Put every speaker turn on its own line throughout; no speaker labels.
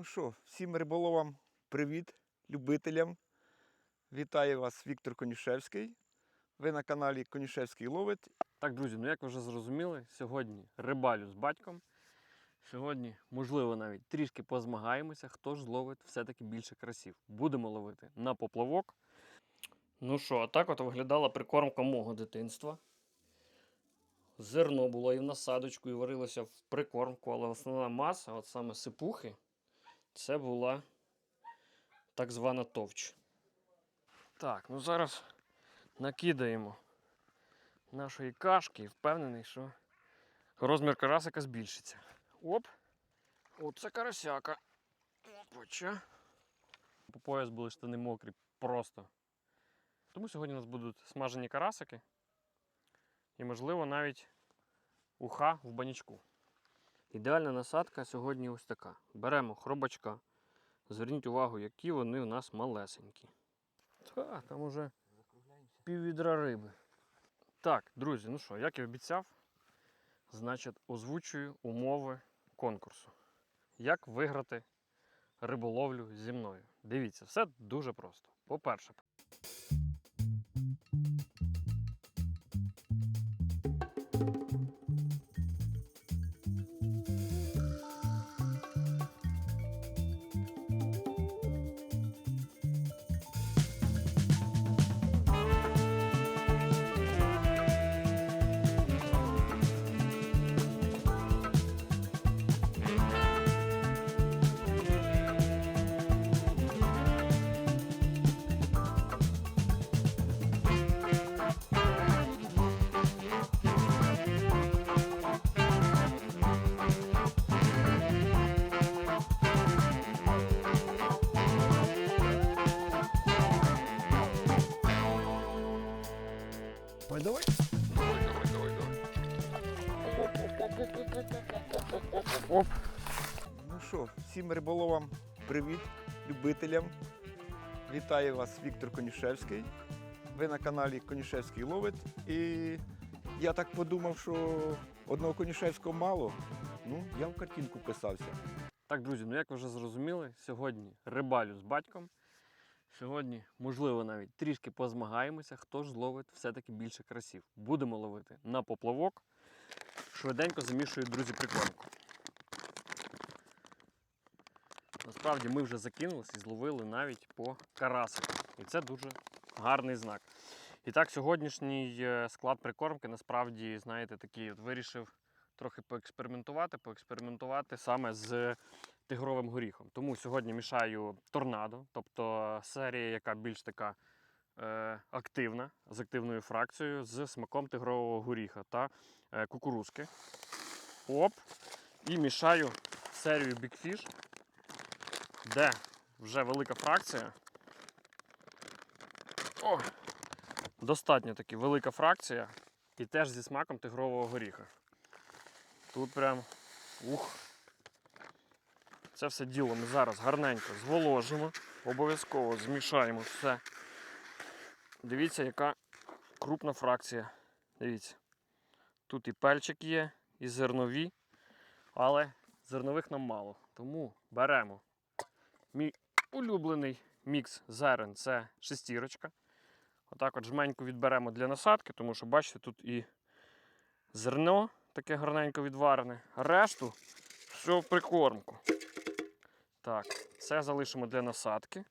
Ну що, всім риболовам привіт, любителям. Вітаю вас, Віктор Конюшевський. Ви на каналі Конюшевський ловить.
Так, друзі, ну як ви вже зрозуміли, сьогодні рибалю з батьком. Сьогодні, можливо, навіть трішки позмагаємося, хто ж зловить все-таки більше красів. Будемо ловити на поплавок. Ну що, а так от виглядала прикормка мого дитинства. Зерно було і в насадочку, і варилося в прикормку, але основна маса, от саме сипухи, це була так звана товч. Так, ну зараз накидаємо нашої кашки і впевнений, що розмір карасика збільшиться. Оп! Оце карасяка. Опача. По пояс були штани мокрі просто. Тому сьогодні у нас будуть смажені карасики. І, можливо, навіть уха в банячку. Ідеальна насадка сьогодні ось така. Беремо хробачка. Зверніть увагу, які вони у нас малесенькі. Та, там уже пів відра риби. Так, друзі, ну що, як і обіцяв, значить, озвучую умови конкурсу. Як виграти риболовлю зі мною? Дивіться, все дуже просто. По-перше, Оп.
Ну що, всім риболовам привіт, любителям. Вітаю вас, Віктор Конюшевський. Ви на каналі Конюшевський ловить. І я так подумав, що одного Конюшевського мало. Ну, я в картинку писався.
Так, друзі, ну як ви вже зрозуміли, сьогодні рибалю з батьком. Сьогодні, можливо, навіть трішки позмагаємося, хто ж зловить все-таки більше красів. Будемо ловити на поплавок. Швиденько замішую, друзі, прикормку. Насправді ми вже закинулися і зловили навіть по карасику. І це дуже гарний знак. І так, сьогоднішній е, склад прикормки насправді, знаєте, такий от вирішив трохи поекспериментувати, поекспериментувати саме з тигровим горіхом. Тому сьогодні мішаю торнадо, тобто серія, яка більш така е, активна, з активною фракцією, з смаком тигрового горіха та е, кукурузки. Оп. І мішаю серію Big Fish, де вже велика фракція. О! Достатньо таки велика фракція. І теж зі смаком тигрового горіха. Тут прям ух. Це все діло ми зараз гарненько зволожимо, обов'язково змішаємо все. Дивіться, яка крупна фракція. Дивіться. Тут і пельчик є, і зернові, але зернових нам мало. Тому беремо мій улюблений мікс зерен це шестірочка. Отак от жменьку відберемо для насадки, тому що, бачите, тут і зерно таке гарненько відварене, а решту все в прикормку. Так, це залишимо для насадки.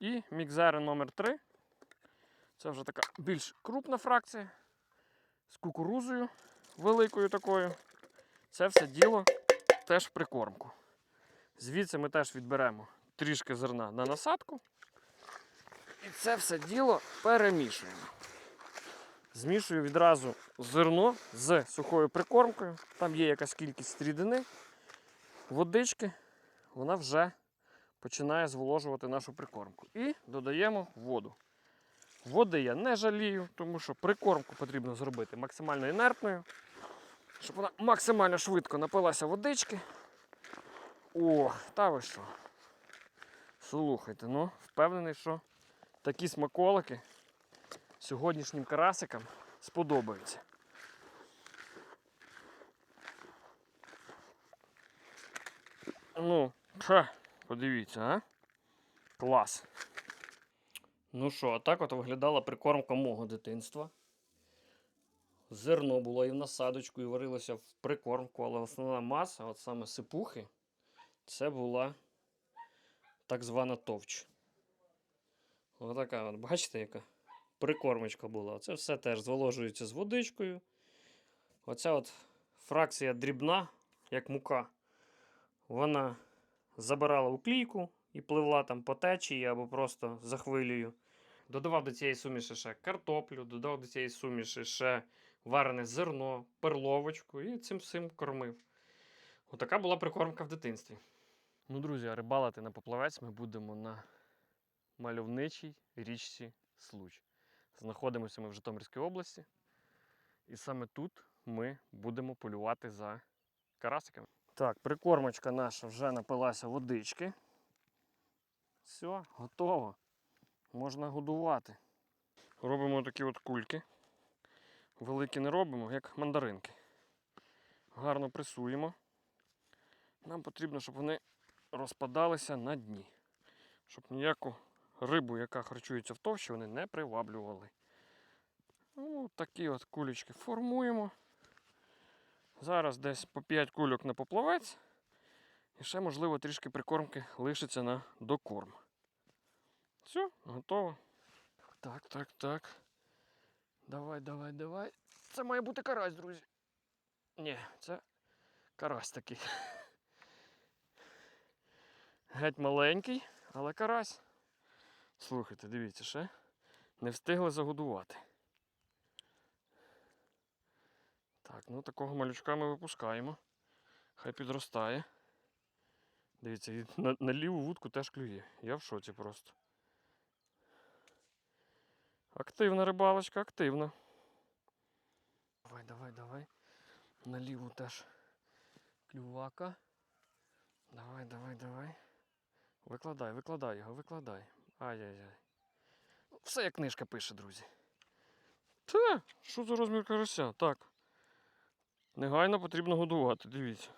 І мікзери номер 3 Це вже така більш крупна фракція з кукурузою великою такою. Це все діло теж в прикормку. Звідси ми теж відберемо трішки зерна на насадку. І це все діло перемішуємо. Змішую відразу зерно з сухою прикормкою. Там є якась кількість рідини, водички, вона вже починає зволожувати нашу прикормку. І додаємо воду. Води я не жалію, тому що прикормку потрібно зробити максимально інертною, щоб вона максимально швидко напилася водички. О, та ви що? Слухайте, ну, впевнений, що такі смаколики сьогоднішнім карасикам сподобаються. Ну, Ха, подивіться, а? Клас. Ну що, так от виглядала прикормка мого дитинства. Зерно було і в насадочку, і варилося в прикормку, але основна маса, от саме сипухи, це була так звана товч. Отака, от, бачите, яка прикормочка була. Це все теж зволожується з водичкою. Оця от фракція дрібна, як мука, вона забирала у клійку і пливла там по течії або просто за хвилею. Додавав до цієї суміші ще картоплю, додав до цієї суміші ще варене зерно, перловочку і цим всім кормив. Отака була прикормка в дитинстві. Ну, друзі, а рибалити на поплавець ми будемо на мальовничій річці Случ. Знаходимося ми в Житомирській області. І саме тут ми будемо полювати за карасиками. Так, прикормочка наша вже напилася водички. Все, готово. Можна годувати. Робимо такі от кульки. Великі не робимо, як мандаринки. Гарно пресуємо. Нам потрібно, щоб вони розпадалися на дні. Щоб ніяку рибу, яка харчується в товщі, вони не приваблювали. Ну, такі от кулечки формуємо. Зараз десь по 5 кульок на поплавець. І ще, можливо, трішки прикормки лишиться на докорм. Все, готово. Так, так, так. Давай, давай, давай. Це має бути карась, друзі. Ні, це карась такий. Геть маленький, але карась. Слухайте, дивіться, ще не встигли загодувати. Так, ну такого малючка ми випускаємо. Хай підростає. Дивіться, на, на ліву вудку теж клює. Я в шоці просто. Активна рибалочка, активна. Давай, давай, давай. На ліву теж клювака. Давай, давай, давай. Викладай, викладай його, викладай. Ай-яй-яй. Все як книжка пише, друзі. Та, що за розмір карася? Так. Негайно потрібно годувати, дивіться.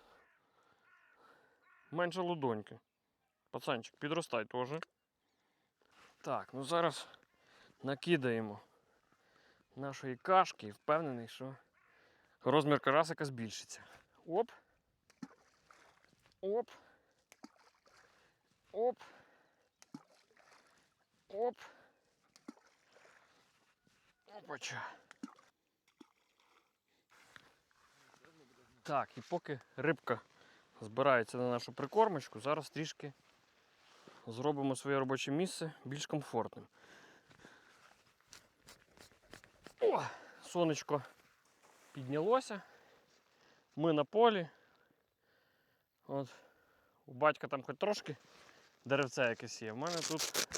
Менше лудоньки. Пацанчик, підростай теж. Так, ну зараз накидаємо нашої кашки і впевнений, що розмір карасика збільшиться. Оп. Оп. Оп. Оп. Опача. Так, і поки рибка збирається на нашу прикормочку, зараз трішки зробимо своє робоче місце більш комфортним. О, сонечко піднялося. Ми на полі. От, у батька там хоч трошки деревце якесь є. У мене тут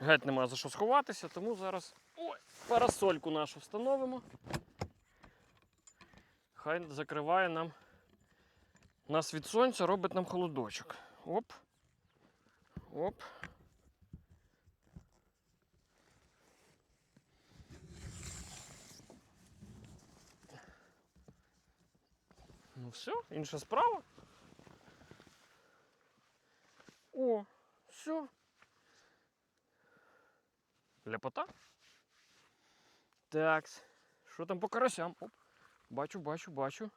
геть нема за що сховатися, тому зараз ой, парасольку нашу встановимо. Хай закриває нам нас від сонця, робить нам холодочок. Оп. Оп. Ну все, інша справа. О, все. Ляпота. Так, що там по карасям? Оп. Бачу, бачу, бачу.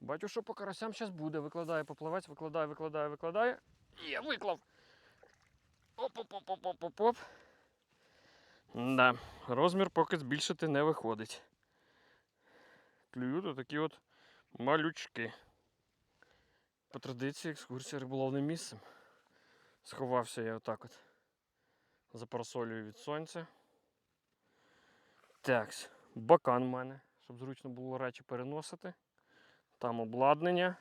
Бачу, що по карасям зараз буде. Викладає поплавець, викладає, викладає, викладає. Є, виклав. Оп-оп-оп-оп-оп-оп. Да, розмір поки збільшити не виходить. Клюють такі от малючки. По традиції екскурсія риболовним місцем. Сховався я отак от. За парасолею від сонця. Так, бакан в мене, щоб зручно було речі переносити. Там обладнання.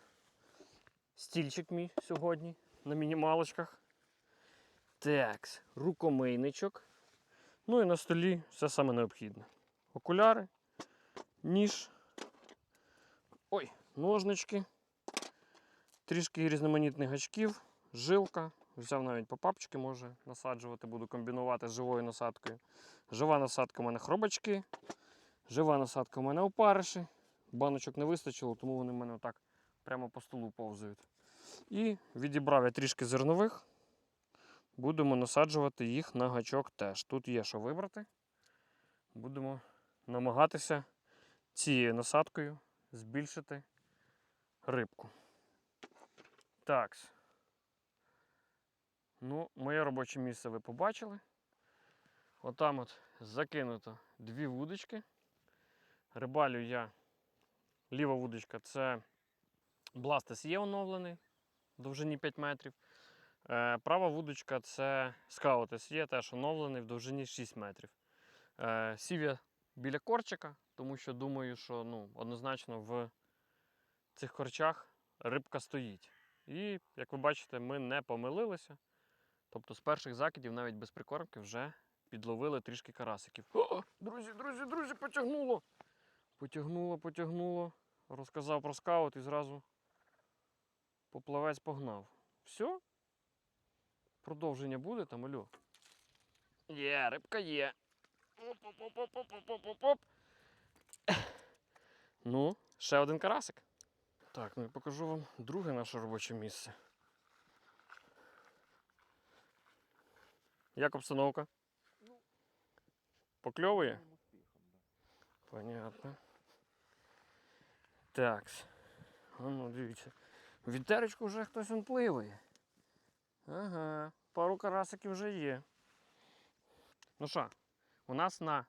Стільчик мій сьогодні на мінімалочках. Так, рукомийничок. Ну і на столі все саме необхідне. Окуляри, ніж. Ножнички. Трішки різноманітних гачків, жилка. Взяв навіть по папчики, може насаджувати, буду комбінувати з живою насадкою. Жива насадка у мене хробачки. Жива насадка у мене опариші. Баночок не вистачило, тому вони в мене отак прямо по столу повзають. І відібрав я трішки зернових. Будемо насаджувати їх на гачок теж. Тут є що вибрати. Будемо намагатися цією насадкою збільшити рибку. Так. Ну, моє робоче місце ви побачили. Отам от закинуто дві вудочки. Рибалю я. Ліва вудочка це Бластес є оновлений довжині 5 метрів. Е, права вудочка це Скаутес є теж оновлений в довжині 6 метрів. Е, сів я біля корчика, тому що думаю, що ну, однозначно в цих корчах рибка стоїть. І, як ви бачите, ми не помилилися. Тобто з перших закидів, навіть без прикормки, вже підловили трішки карасиків. О, друзі, друзі, друзі, потягнуло! Потягнуло, потягнуло. Розказав про скаут і зразу поплавець погнав. Все? Продовження буде там, алло? Є, рибка є. Оп-оп-оп-оп-оп-оп-оп-оп. Ну, ще один карасик. Так, ну і покажу вам друге наше робоче місце. Як обстановка? Покльовує? Понятно. Так. Ну, дивіться. Вітеречку вже хтось он пливає. Ага, пару карасиків вже є. Ну що, у нас на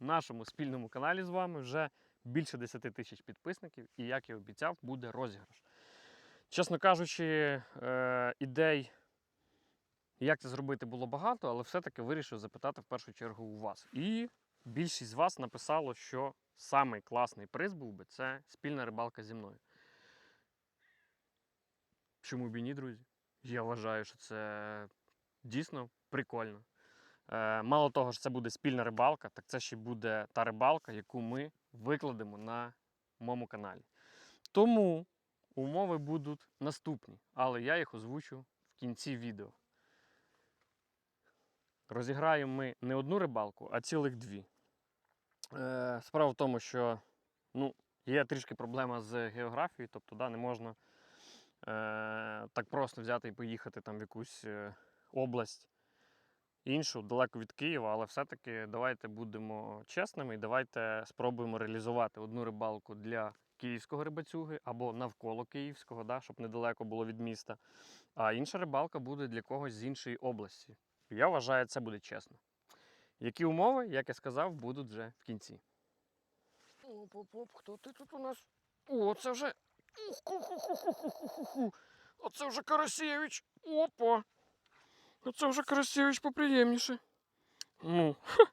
нашому спільному каналі з вами вже більше 10 тисяч підписників, і як і обіцяв, буде розіграш. Чесно кажучи, е, ідей, як це зробити, було багато, але все-таки вирішив запитати в першу чергу у вас. І більшість з вас написало, що самий класний приз був би це спільна рибалка зі мною. Чому б і ні, друзі? Я вважаю, що це дійсно прикольно. Е, мало того, що це буде спільна рибалка, так це ще буде та рибалка, яку ми викладемо на моєму каналі. Тому умови будуть наступні, але я їх озвучу в кінці відео. Розіграємо ми не одну рибалку, а цілих дві. Е, справа в тому, що ну, є трішки проблема з географією, тобто да, не можна е, так просто взяти і поїхати там в якусь е, область іншу, далеко від Києва, але все-таки давайте будемо чесними і давайте спробуємо реалізувати одну рибалку для київського рибацюги або навколо київського, да, щоб недалеко було від міста. А інша рибалка буде для когось з іншої області. Я вважаю, це буде чесно. Які умови, як я сказав, будуть вже в кінці. Оп-оп-оп, хто ти тут у нас? О, це вже. Оце вже Карасєвич. Опа. Оце вже Карасєвич поприємніше. Ну. ха.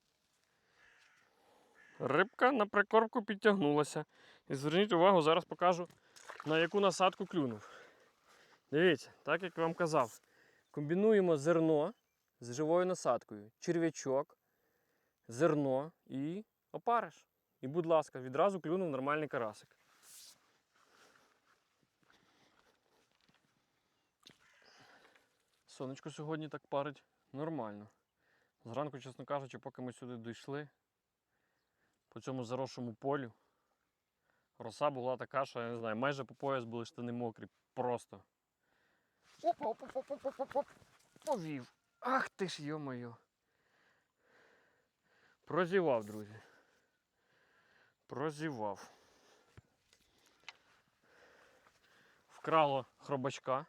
Рибка на прикормку підтягнулася. І зверніть увагу, зараз покажу, на яку насадку клюнув. Дивіться, так як я вам казав, комбінуємо зерно з живою насадкою. Черв'ячок, зерно і опариш. І, будь ласка, відразу клюнув нормальний карасик. Сонечко сьогодні так парить нормально. Зранку, чесно кажучи, поки ми сюди дійшли, по цьому заросшому полю, роса була така, що я не знаю, майже по пояс були штани мокрі. Просто. Опа, опа, опа, опа, оп. Повів. Ах ти ж йо-моє. Прозівав, друзі. Прозівав. Вкрало хробачка.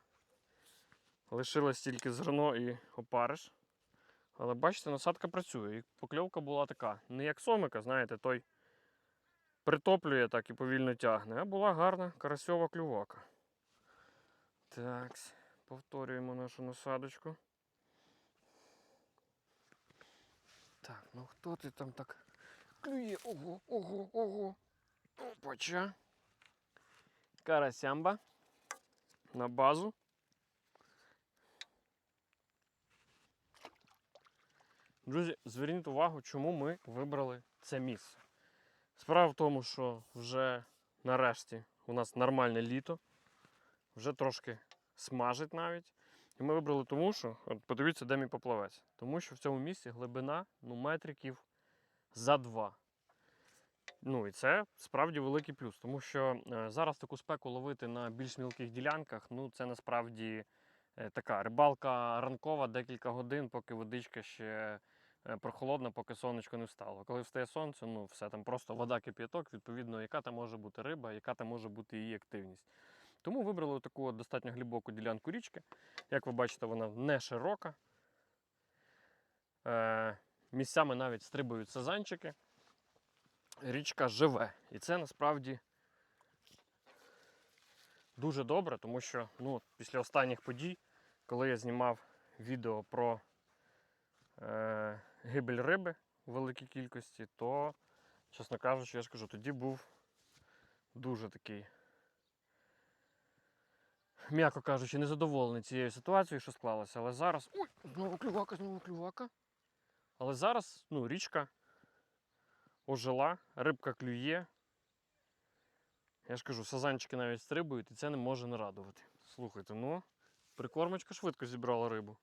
Лишилось тільки зерно і опариш. Але бачите, насадка працює. І покльовка була така. Не як сомика, знаєте, той притоплює так і повільно тягне. А була гарна карасьова клювака. Так, повторюємо нашу насадочку. Так, ну хто ти там так клює? Ого, ого, ого. Опача. Карасямба. На базу. Друзі, зверніть увагу, чому ми вибрали це місце. Справа в тому, що вже нарешті у нас нормальне літо, вже трошки смажить навіть. І ми вибрали тому, що, от подивіться, де мій поплавець. Тому що в цьому місці глибина ну, метриків за два. Ну і це справді великий плюс, тому що е, зараз таку спеку ловити на більш мілких ділянках, ну це насправді е, така рибалка ранкова декілька годин, поки водичка ще прохолодна, поки сонечко не встало. Коли встає сонце, ну все там просто вода кип'яток, відповідно, яка там може бути риба, яка там може бути її активність. Тому вибрали таку достатньо глибоку ділянку річки. Як ви бачите, вона не широка. Е, місцями навіть стрибають сазанчики. Річка живе. І це насправді дуже добре, тому що ну, після останніх подій, коли я знімав відео про е, гибель риби у великій кількості, то, чесно кажучи, я ж кажу, тоді був дуже такий, м'яко кажучи, незадоволений цією ситуацією, що склалося. Але зараз. Ой, знову клювака, знову клювака. Але зараз ну, річка ожила, рибка клює. Я ж кажу, сазанчики навіть стрибують, і це не може не радувати. Слухайте, ну, прикормочка швидко зібрала рибу.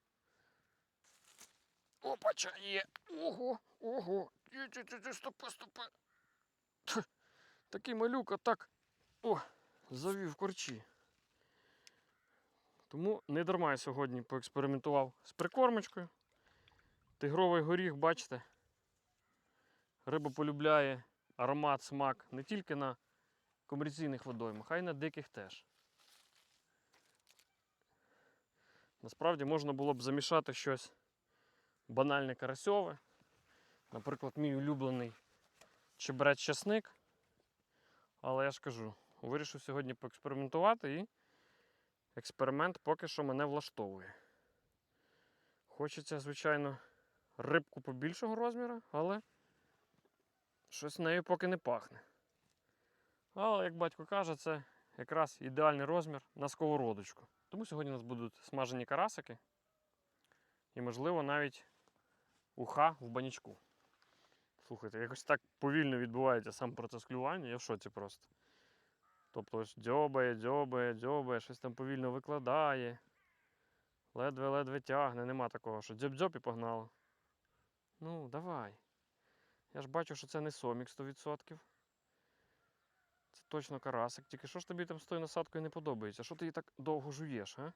Опача є. Ого, ого. Стопи, стопи. Такий малюк, а так. О, завів корчі. Тому не дарма я сьогодні поекспериментував з прикормочкою. Тигровий горіх, бачите, риба полюбляє аромат, смак не тільки на комерційних водоймах, а й на диких теж. Насправді можна було б замішати щось банальне карасьове. Наприклад, мій улюблений чебрець часник. Але я ж кажу, вирішив сьогодні поекспериментувати і експеримент поки що мене влаштовує. Хочеться, звичайно, рибку побільшого розміру, але щось нею поки не пахне. Але, як батько каже, це якраз ідеальний розмір на сковородочку. Тому сьогодні у нас будуть смажені карасики і, можливо, навіть уха в банячку. Слухайте, якось так повільно відбувається сам процес клювання, я в шоці просто. Тобто ось дзьобає, дзьобає, дзьобає, щось там повільно викладає. Ледве-ледве тягне, нема такого, що дзьоб-дзьоб і погнало. Ну, давай. Я ж бачу, що це не сомік 100%. Це точно карасик. Тільки що ж тобі там з тою насадкою не подобається? Що ти її так довго жуєш, а?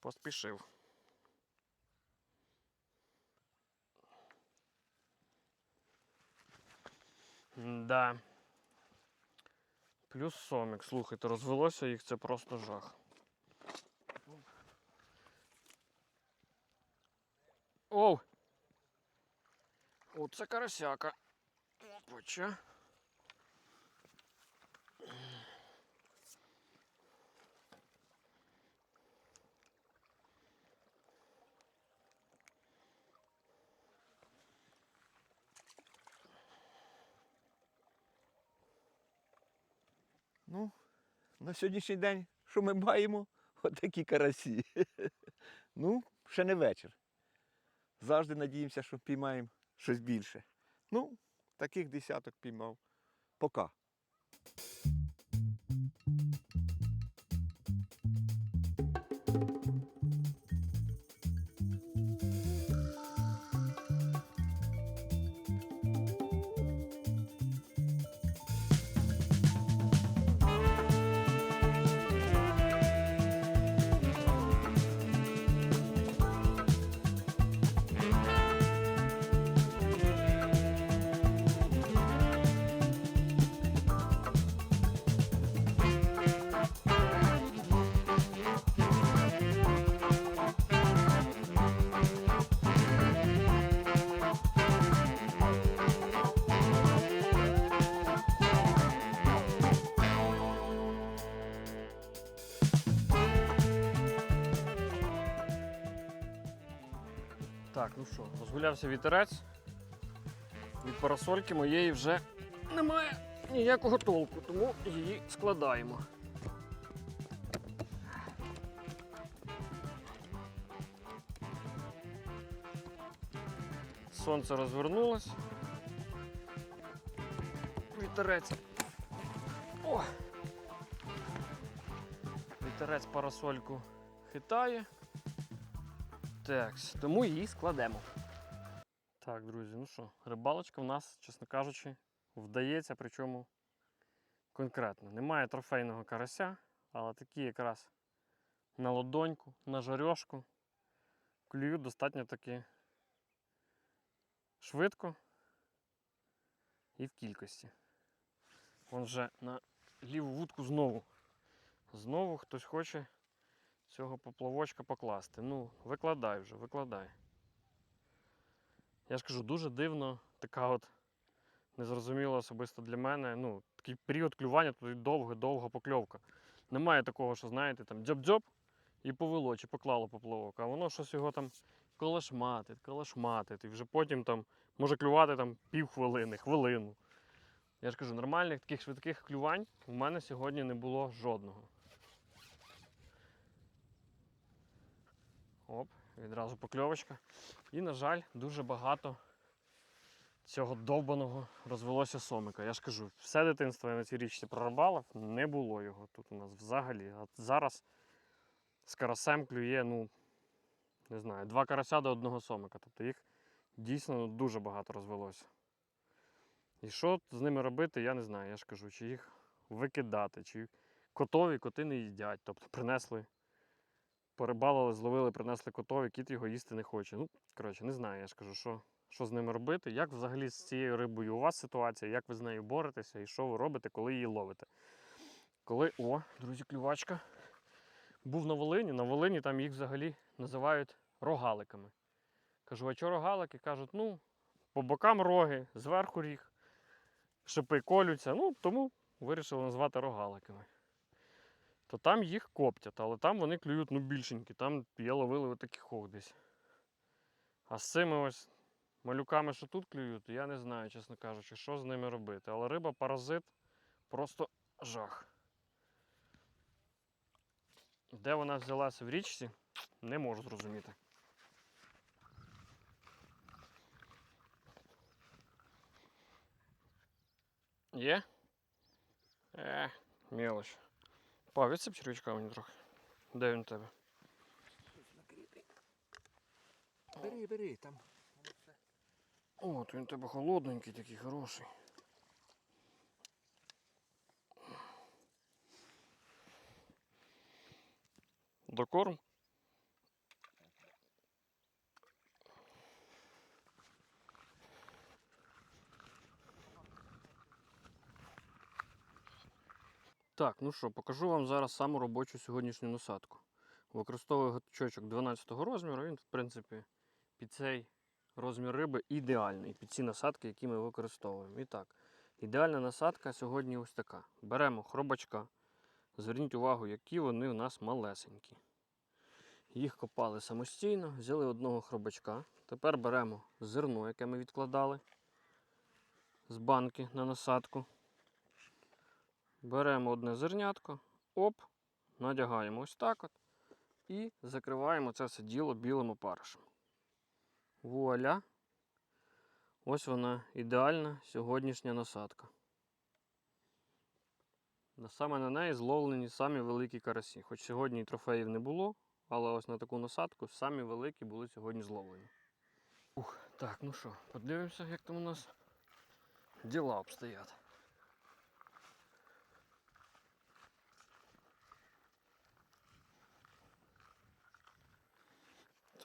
Поспішив. Да. Плюс сомік. Слухайте, розвелося їх, це просто жах. Оу! Оце карасяка. Опача.
Ну, на сьогоднішній день, що ми маємо? Отакі карасі. Ну, ще не вечір. Завжди надіємося, що піймаємо щось більше. Ну, таких десяток піймав. Пока.
Так, ну що, розгулявся вітерець. Від парасольки моєї вже немає ніякого толку, тому її складаємо. Сонце розвернулось. Вітерець. О! Вітерець парасольку хитає. Так, тому її складемо. Так, друзі, ну що, рибалочка в нас, чесно кажучи, вдається, причому конкретно. Немає трофейного карася, але такі якраз на ладоньку, на жарьошку клюють достатньо таки швидко і в кількості. Вон вже на ліву вудку знову. Знову хтось хоче цього поплавочка покласти. Ну, викладай вже, викладай. Я ж кажу, дуже дивно, така от незрозуміла особисто для мене. Ну, такий період клювання, тут довга-довга покльовка. Немає такого, що, знаєте, там дзьоб-дзьоб і повело, чи поклало поплавок, а воно щось його там колошматить, колошматить, і вже потім там може клювати там півхвилини, хвилину. Я ж кажу, нормальних таких швидких клювань у мене сьогодні не було жодного. Оп, відразу покльовочка. І, на жаль, дуже багато цього довбаного розвелося сомика. Я ж кажу, все дитинство я на цій річці прорабалив, не було його тут у нас взагалі. А зараз з карасем клює, ну, не знаю, два карася до одного сомика. Тобто їх дійсно дуже багато розвелося. І що з ними робити, я не знаю. Я ж кажу, чи їх викидати, чи котові коти не їдять. Тобто принесли, порибалили, зловили, принесли котові, кіт його їсти не хоче. Ну, коротше, не знаю, я ж кажу, що, що з ними робити, як взагалі з цією рибою у вас ситуація, як ви з нею боретеся і що ви робите, коли її ловите. Коли, о, друзі, клювачка. Був на Волині, на Волині там їх взагалі називають рогаликами. Кажу, а чого рогалики? Кажуть, ну, по бокам роги, зверху ріг, шипи колються, ну тому вирішили назвати рогаликами. То там їх коптять, але там вони клюють ну, більшенькі. Там я ловили отаких ох десь. А з цими ось малюками, що тут клюють, я не знаю, чесно кажучи, що з ними робити. Але риба паразит просто жах. Де вона взялася в річці, не можу зрозуміти. Є? Е, мелоч. Па, відсип червячка мені трохи. Де він у тебе?
Бери, бери, там.
О, то він у тебе холодненький, такий хороший. Докорм? Так, ну що, покажу вам зараз саму робочу сьогоднішню насадку. Використовую гачочок 12 розміру, він, в принципі, під цей розмір риби ідеальний під ці насадки, які ми використовуємо. І так, ідеальна насадка сьогодні ось така. Беремо хробачка. Зверніть увагу, які вони у нас малесенькі. Їх копали самостійно, взяли одного хробачка. Тепер беремо зерно, яке ми відкладали з банки на насадку. Беремо одне зернятко, оп, надягаємо ось так от і закриваємо це все діло білим опаришем. Вуаля. Ось вона ідеальна сьогоднішня насадка. Саме на неї зловлені самі великі карасі. Хоч сьогодні і трофеїв не було, але ось на таку насадку самі великі були сьогодні зловлені. Ух, так, ну що, подивимося, як там у нас діла обстоять.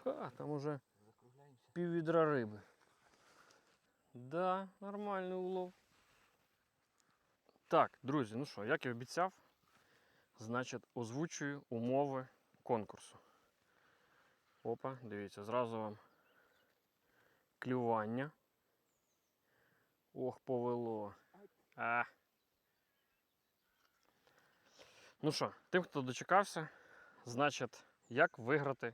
Та, там уже пів відра риби. Да, нормальний улов. Так, друзі, ну що, як і обіцяв, значить, озвучую умови конкурсу. Опа, дивіться, зразу вам клювання. Ох, повело. А. Ну що, тим, хто дочекався, значить, як виграти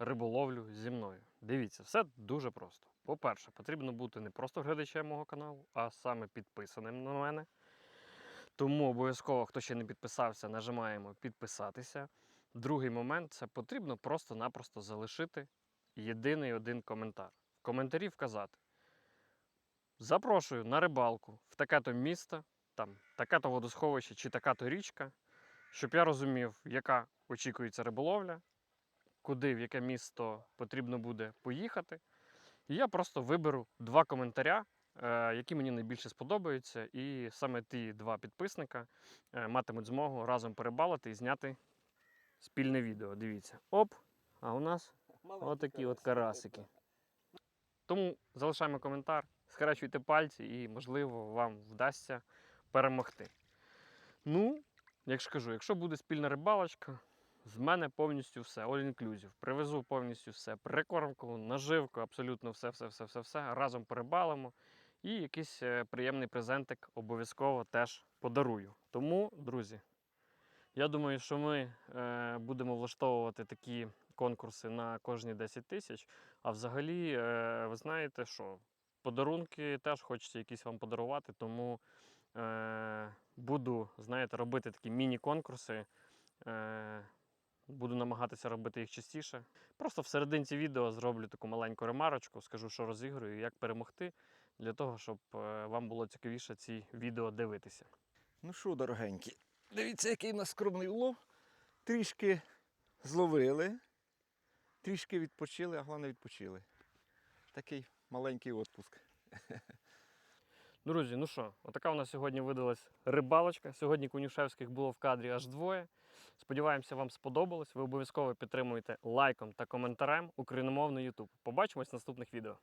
риболовлю зі мною. Дивіться, все дуже просто. По-перше, потрібно бути не просто глядачем мого каналу, а саме підписаним на мене. Тому обов'язково, хто ще не підписався, нажимаємо підписатися. Другий момент це потрібно просто-напросто залишити єдиний один коментар. В коментарі вказати. Запрошую на рибалку в таке-то місто, там таке-то водосховище чи така-то річка, щоб я розумів, яка очікується риболовля, куди, в яке місто потрібно буде поїхати. І я просто виберу два коментаря, е, які мені найбільше сподобаються. І саме ті два підписника е, матимуть змогу разом перебалити і зняти спільне відео. Дивіться. Оп! А у нас отакі от карасики. Тому залишаємо коментар, схрещуйте пальці і, можливо, вам вдасться перемогти. Ну, як ж кажу, якщо буде спільна рибалочка, з мене повністю все, all inclusive. Привезу повністю все. Прикормку, наживку, абсолютно все, все, все, все, все. Разом перебалимо. І якийсь е, приємний презентик обов'язково теж подарую. Тому, друзі, я думаю, що ми е, будемо влаштовувати такі конкурси на кожні 10 тисяч. А взагалі, е, ви знаєте, що подарунки теж хочеться якісь вам подарувати, тому е, буду, знаєте, робити такі міні-конкурси. Е, буду намагатися робити їх частіше. Просто в серединці відео зроблю таку маленьку ремарочку, скажу, що розіграю, і як перемогти, для того, щоб е, вам було цікавіше ці відео дивитися.
Ну що, дорогенькі, дивіться, який у нас скромний улов. Трішки зловили, трішки відпочили, а головне відпочили. Такий маленький відпуск.
Друзі, ну що, отака у нас сьогодні видалась рибалочка. Сьогодні Кунюшевських було в кадрі аж двоє. Сподіваємося, вам сподобалось. Ви обов'язково підтримуєте лайком та коментарем україномовний YouTube. Побачимось в наступних відео.